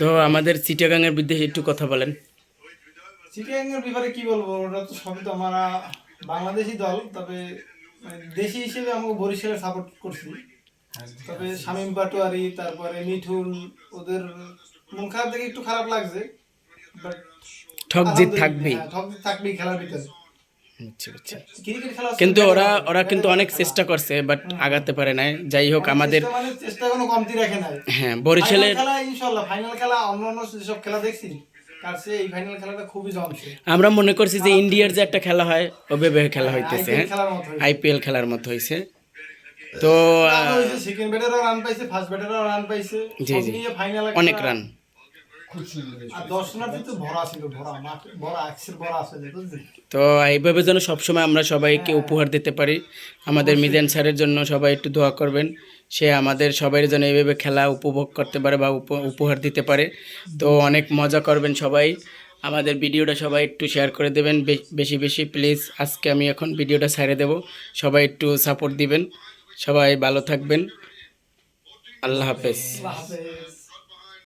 তো আমাদের চিটাগাংয়ের বিরুদ্ধে একটু কথা বলেন। চিটাগাং এর ব্যাপারে কি বলব? ওটা তো সবই তো আমরা বাংলাদেশি দল তবে মানে দেশি হিসেবে আমাকে বরিশালে সাপোর্ট করছি। তবে শামীম পাটোয়ারি তারপরে মিঠুন ওদের মন খারাপ দেখে একটু খারাপ লাগছে বাট ঠক জিত থাকবেই। ঠক জিত থাকবেই খেলার ভিতরে। কিন্তু ওরা ওরা কিন্তু অনেক চেষ্টা করছে বাট আগাতে পারে নাই। যাই হোক আমাদের চেষ্টা মানে কোনো কমতি রাখে নাই। হ্যাঁ বরিশালের ইনশাল্লাহ ফাইনাল খেলা অন্য অন্য যেসব খেলা দেখছি তার চেয়ে এই ফাইনাল খেলাটা খুবই জমছে। আমরা মনে করছি যে ইন্ডিয়ার যে একটা খেলা হয় ওভাবে খেলা হইতেছে। হ্যাঁ খেলার আইপিএল খেলার মতো হয়েছে তো সেকেন্ড ব্যাটারও রান পাইছে ফার্স্ট ব্যাটারও রান পাইছে। জি, জি। ফাইনাল অনেক রান তো এইভাবে যেন সবসময় আমরা সবাইকে উপহার দিতে পারি আমাদের মিজান স্যারের জন্য সবাই একটু দোয়া করবেন সে আমাদের সবাই যেন এইভাবে খেলা উপভোগ করতে পারে বা উপ- উপহার দিতে পারে। তো অনেক মজা করবেন সবাই আমাদের ভিডিওটা সবাই একটু শেয়ার করে দেবেন বেশি বেশি প্লিজ আজকে আমি এখন ভিডিওটা ছেড়ে দেব সবাই একটু সাপোর্ট দিবেন সবাই ভালো থাকবেন আল্লাহ হাফেজ। আল্লাহ হাফেজ।